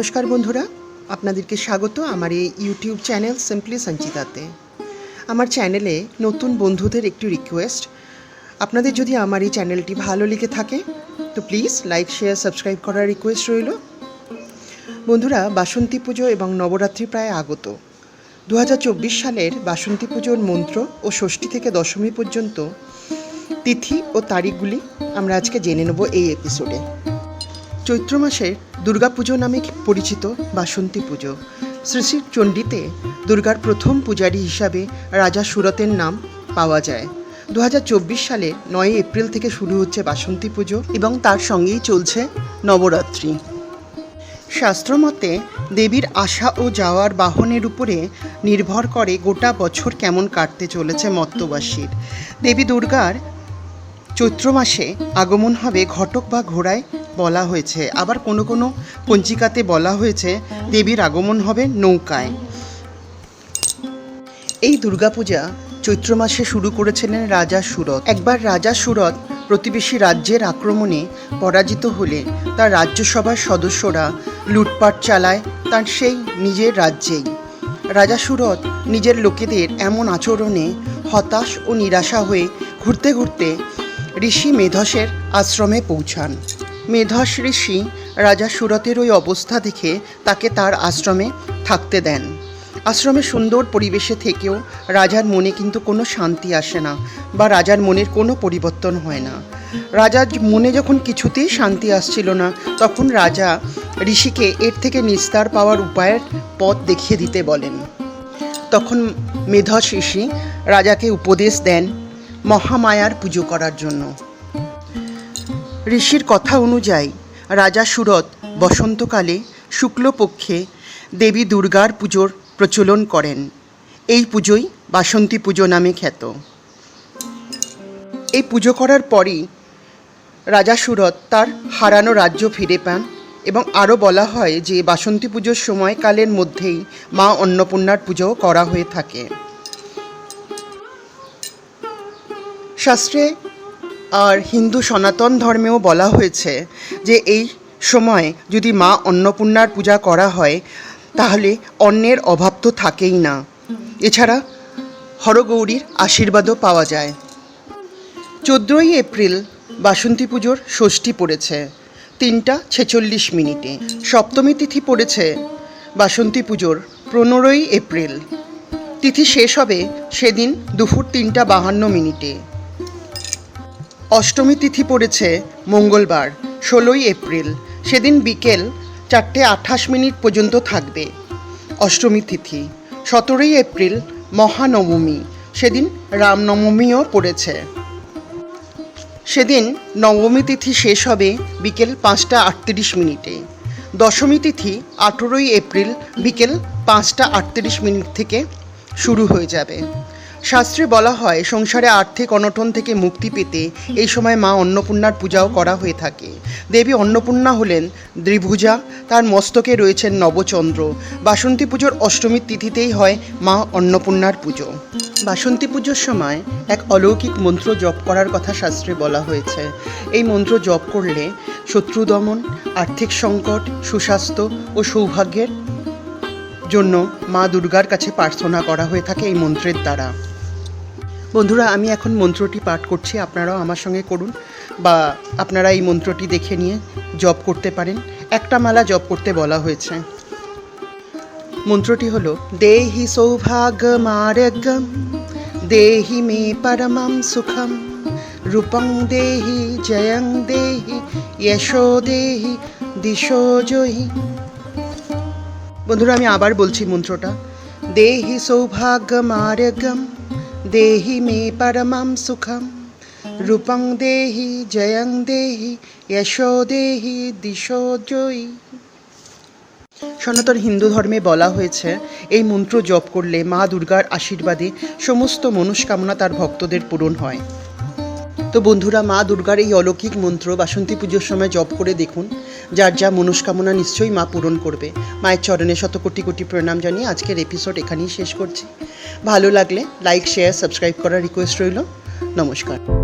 নমস্কার বন্ধুরা, আপনাদেরকে স্বাগত আমার এই ইউটিউব চ্যানেল সিম্পলি সঞ্চিতাতে আমার চ্যানেলে নতুন বন্ধুদের একটি রিকোয়েস্ট আপনাদের যদি আমার এই চ্যানেলটি ভালো লেগে থাকে, তো প্লিজ লাইক শেয়ার সাবস্ক্রাইব করার রিকোয়েস্ট রইল। বন্ধুরা, বাসন্তী পুজো এবং নবরাত্রি প্রায় আগত। দু হাজার চব্বিশ সালের বাসন্তী পুজোর মন্ত্র ও ষষ্ঠী থেকে দশমী পর্যন্ত তিথি ও তারিখগুলি আমরা আজকে জেনে নেব এই এপিসোডে চৈত্র মাসের দুর্গাপুজো নামে পরিচিত বাসন্তী পুজো। শ্রী চণ্ডীতে দুর্গার প্রথম পূজারী হিসাবে রাজা সুরতের নাম পাওয়া যায়। দু হাজার চব্বিশ সালে নয় এপ্রিল থেকে শুরু হচ্ছে বাসন্তী পুজো এবং তার সঙ্গেই চলছে নবরাত্রি। শাস্ত্রমতে দেবীর আসা ও যাওয়ার বাহনের উপরে নির্ভর করে গোটা বছর কেমন কাটতে চলেছে মত্তবাসীর। দেবী দুর্গার চৈত্র মাসে আগমন হবে ঘটক বা ঘোড়ায় বলা হয়েছে। আবার কোনো কোনো পঞ্জিকাতে বলা হয়েছে, দেবীর আগমন হবে নৌকায়। এই দুর্গাপূজা চৈত্র মাসে শুরু করেছিলেন রাজা সুরত একবার রাজা সুরত প্রতিবেশী রাজ্যের আক্রমণে পরাজিত হলে তার রাজ্যসভার সদস্যরা লুটপাট চালায়, তার সেই নিজের রাজ্যেই। রাজা সুরত নিজের লোকেদের এমন আচরণে হতাশ ও নিরাশা হয়ে ঘুরতে ঘুরতে ঋষি মেধসের আশ্রমে পৌঁছান। মেধস ঋষি রাজা সুরতের ওই অবস্থা দেখে তাকে তার আশ্রমে থাকতে দেন। আশ্রমে সুন্দর পরিবেশে থেকেও রাজার মনে কিন্তু কোনো শান্তি আসে না বা রাজার মনের কোনো পরিবর্তন হয় না। রাজার মনে যখন কিছুতেই শান্তি আসছিল না, তখন রাজা ঋষিকে এর থেকে নিস্তার পাওয়ার উপায়ের পথ দেখিয়ে দিতে বলেন। তখন মেধস ঋষি রাজাকে উপদেশ দেন মহামায়ার পুজো করার জন্য। ঋষির কথা অনুযায়ী রাজা সুরত বসন্তকালে শুক্লপক্ষে দেবী দুর্গার পুজোর প্রচলন করেন। এই পুজোই বাসন্তী পুজো নামে খ্যাত। এই পুজো করার পরই রাজা সুরত তার হারানো রাজ্য ফিরে পান এবং আরও বলা হয় যে বাসন্তী পুজোর সময়কালের মধ্যেই মা অন্নপূর্ণার পুজোও করা হয়ে থাকে। শাস্ত্রে আর হিন্দু সনাতন ধর্মেও বলা হয়েছে যে এই সময় যদি মা অন্নপূর্ণার পূজা করা হয়, তাহলে অন্নের অভাব তো থাকেই না। এছাড়া হরগৌরীর আশীর্বাদও পাওয়া যায়। চোদ্দোই এপ্রিল বাসন্তী পুজোর ষষ্ঠী পড়েছে, তিনটা ছেচল্লিশ মিনিটে। সপ্তমী তিথি পড়েছে বাসন্তী পুজোর পনেরোই এপ্রিল। তিথি শেষ হবে সেদিন দুপুর তিনটা বাহান্ন মিনিটে। অষ্টমী তিথি পড়েছে মঙ্গলবার, ষোলোই এপ্রিল। সেদিন বিকেল চারটে আঠাশ মিনিট পর্যন্ত থাকবে অষ্টমী তিথি। সতেরোই এপ্রিল মহানবমী। সেদিন রামনবমীও পড়েছে। সেদিন নবমী তিথি শেষ হবে বিকেল পাঁচটা আটত্রিশ মিনিটে। দশমী তিথি আঠেরোই এপ্রিল বিকেল পাঁচটা আটত্রিশ মিনিট থেকে শুরু হয়ে যাবে। শাস্ত্রে বলা হয়, সংসারে আর্থিক অনটন থেকে মুক্তি পেতে এই সময় মা অন্নপূর্ণার পূজাও করা হয়ে থাকে। দেবী অন্নপূর্ণা হলেন দ্বিভুজা তার মস্তকে রয়েছেন নবচন্দ্র। বাসন্তী পুজোর অষ্টমীর তিথিতেই হয় মা অন্নপূর্ণার পুজো। বাসন্তী পুজোর সময় এক অলৌকিক মন্ত্র জপ করার কথা শাস্ত্রে বলা হয়েছে। এই মন্ত্র জপ করলে শত্রু দমন, আর্থিক সংকট, সুস্বাস্থ্য ও সৌভাগ্যের জন্য মা দুর্গার কাছে প্রার্থনা করা হয়ে থাকে এই মন্ত্রের দ্বারা। বন্ধুরা, আমি এখন মন্ত্রটি পাঠ করছি। আপনারাও আমার সঙ্গে করুন বা আপনারা এই মন্ত্রটি দেখে নিয়ে জপ করতে পারেন। একটা মালা জপ করতে বলা হয়েছে। মন্ত্রটি হলো, দেহি সৌভাগ্য মারগম, দেহি মে পরমম সুখম, রূপং দেহি, জয়ং দেহি, যশো দেহি, দিশো জয়ী। বন্ধুরা, আমি আবার বলছি মন্ত্রটা, দেহি সৌভাগ্য মারগম দেহি মে পরমম সুখম রূপং দেহি জয়ং দেহি যশো দেহি দিশো জয়ী সনাতন হিন্দু ধর্মে বলা হয়েছে, এই মন্ত্র জপ করলে মা দুর্গার আশীর্বাদে সমস্ত মনস্কামনা তার ভক্তদের পূরণ হয়। তো বন্ধুরা, মা দুর্গার এই অলৌকিক মন্ত্র বাসন্তী পুজোর সময় জপ করে দেখুন। যার যা মনস্কামনা নিশ্চয়ই মা পূরণ করবে। মায়ের চরণে শত কোটি কোটি প্রণাম জানিয়ে আজকের এপিসোড এখানেই শেষ করছি। ভালো লাগলে লাইক শেয়ার সাবস্ক্রাইব করার রিকোয়েস্ট রইল। নমস্কার।